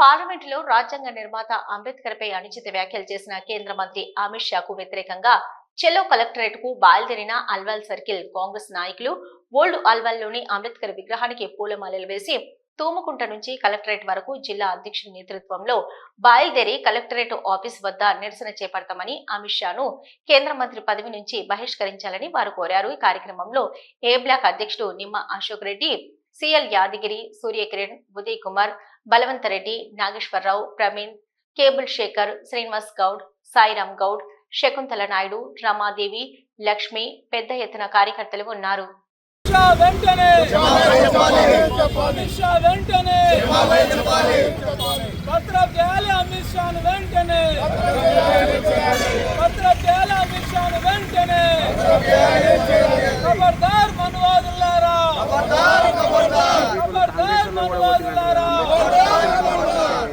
పార్లమెంటులో రాజ్యాంగ నిర్మాత అంబేద్కర్ పై అనుచిత వ్యాఖ్యలు చేసిన కేంద్ర మంత్రి అమిత్ షాకు వ్యతిరేకంగా చెలో కలెక్టరేట్కు బయలుదేరిన అల్వాల్ సర్కిల్ కాంగ్రెస్ నాయకులు ఓల్డ్ అల్వాల్లోని అంబేద్కర్ విగ్రహానికి పూలమాలలు వేసి తూముకుంట నుంచి కలెక్టరేట్ వరకు జిల్లా అధ్యక్షుడి నేతృత్వంలో బయలుదేరి కలెక్టరేట్ ఆఫీస్ వద్ద నిరసన చేపడతామని అమిత్ షాను కేంద్ర మంత్రి పదవి నుంచి బహిష్కరించాలని వారు కోరారు. ఈ కార్యక్రమంలో ఏ బ్లాక్ అధ్యక్షుడు Nimma Ashok Reddy C L Yadagiri Suryakiran Uday Kumar Balavantha Reddy Nageswararao Praveen cable Shekhar Srinivas Goud Sairam Goud Shakuntala Naidu Ramadevi Lakshmi పెద్ద ఎత్తున కార్యకర్తలు ఉన్నారు. వెంటనే అమిత్ షా వెంటనే పత్రం చేయాలి అమిత్ షాను వెంటనే పత్రం చేయాలి అమిత్ షాను వెంటనే ఖబర్దార్ మనువాదులారా ఖబర్దార్ మనువాదులారా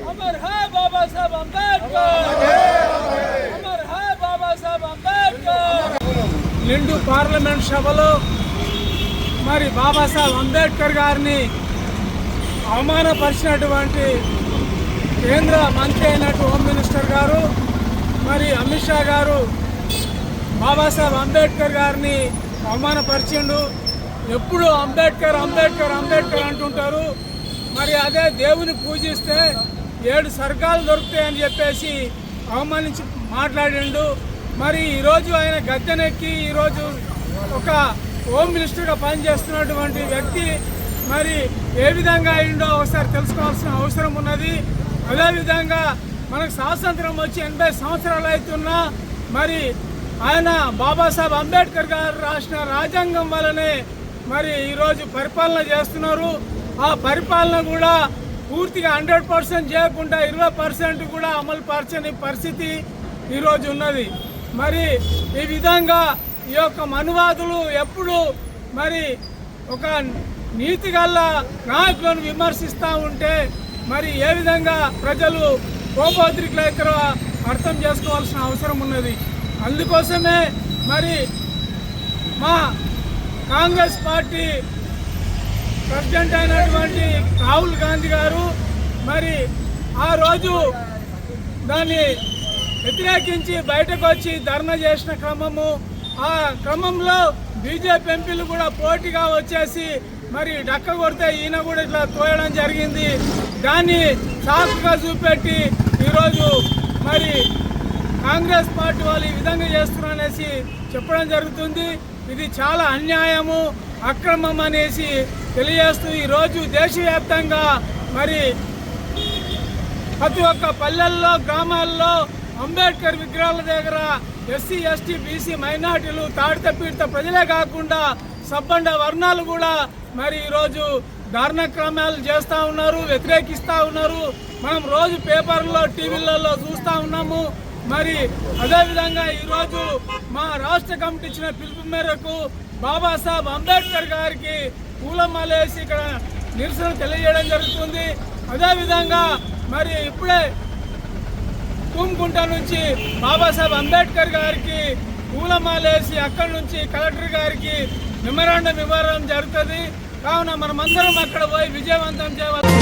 అమర్ హై బాబా సాహెబ్ అంబేద్కర్ అమర్ హై బాబా సాహెబ్ అంబేద్కర్ నిండు పార్లమెంట్ సభలో మరి బాబాసాహెబ్ అంబేద్కర్ గారిని అవమానపరిచినటువంటి కేంద్ర మంత్రి అయినట్టు హోమ్ మినిస్టర్ గారు మరి అమిత్ షా గారు బాబాసాహెబ్ అంబేద్కర్ గారిని అవమానపరిచిండు. ఎప్పుడు అంబేద్కర్ అంబేద్కర్ అంబేద్కర్ అంటుంటారు. మరి అదే దేవుని పూజిస్తే ఏడు సర్గాలు దొరుకుతాయని చెప్పేసి అవమానించి మాట్లాడిండు. మరి ఈరోజు ఆయన గద్దెనెక్కి ఈరోజు ఒక హోమ్ మినిస్టర్గా పనిచేస్తున్నటువంటి వ్యక్తి మరి ఏ విధంగా అయిండో ఒకసారి తెలుసుకోవాల్సిన అవసరం ఉన్నది. అదేవిధంగా మనకు స్వాతంత్రం వచ్చి ఎనభై సంవత్సరాలు అవుతున్నా మరి ఆయన బాబాసాహెబ్ అంబేద్కర్ గారు రాసిన రాజ్యాంగం వల్లనే మరి ఈరోజు పరిపాలన చేస్తున్నారు. ఆ పరిపాలన కూడా పూర్తిగా హండ్రెడ్ పర్సెంట్ చేయకుండా ఇరవై పర్సెంట్ కూడా అమలు పరచని పరిస్థితి ఈరోజు ఉన్నది. మరి ఈ విధంగా ఈ యొక్క మనువాదులు ఎప్పుడు మరి ఒక నీతి గల్ల నాయకులను విమర్శిస్తూ ఉంటే మరి ఏ విధంగా ప్రజలు కోపోద్రికులైతారో అర్థం చేసుకోవాల్సిన అవసరం ఉన్నది. అందుకోసమే మరి మా కాంగ్రెస్ పార్టీ ప్రెసిడెంట్ అయినటువంటి రాహుల్ గాంధీ గారు మరి ఆ రోజు దాన్ని వ్యతిరేకించి బయటకు వచ్చి ధర్నా చేసిన క్రమము ఆ క్రమంలో బీజేపీ ఎంపీలు కూడా పోటీగా వచ్చేసి మరి డక్క కొడితే ఈయన కూడా ఇట్లా తోయడం జరిగింది. దాన్ని సాకుగా చూపెట్టి ఈరోజు మరి కాంగ్రెస్ పార్టీ వాళ్ళు ఈ విధంగా చేస్తున్నారు అనేసి చెప్పడం జరుగుతుంది. ఇది చాలా అన్యాయము అక్రమం అనేసి తెలియజేస్తూ ఈరోజు దేశవ్యాప్తంగా మరి ప్రతి ఒక్క పల్లెల్లో గ్రామాల్లో అంబేద్కర్ విగ్రహాల దగ్గర ఎస్సీ ఎస్టీ బీసీ మైనార్టీలు తాడిత పీడిత ప్రజలే కాకుండా సబ్బండ వర్ణాలు కూడా మరి ఈరోజు క్రమాలు చేస్తూ ఉన్నారు వ్యతిరేకిస్తూ ఉన్నారు. మనం రోజు పేపర్లో టీవీలలో చూస్తూ ఉన్నాము. మరి అదేవిధంగా ఈరోజు మా రాష్ట్ర కమిటీ ఇచ్చిన పిలుపు మేరకు బాబాసాహెబ్ అంబేద్కర్ గారికి పూలమాలేసి ఇక్కడ నిరసన తెలియజేయడం జరుగుతుంది. అదేవిధంగా మరి ఇప్పుడే కుంకుంట నుంచి బాబాసాహెబ్ అంబేద్కర్ గారికి పూలమాలేసి అక్కడి నుంచి కలెక్టర్ గారికి మెమరాండం ఇవ్వడం జరుగుతుంది. కావున మనమందరం అక్కడ పోయి విజయవంతం చేయవచ్చు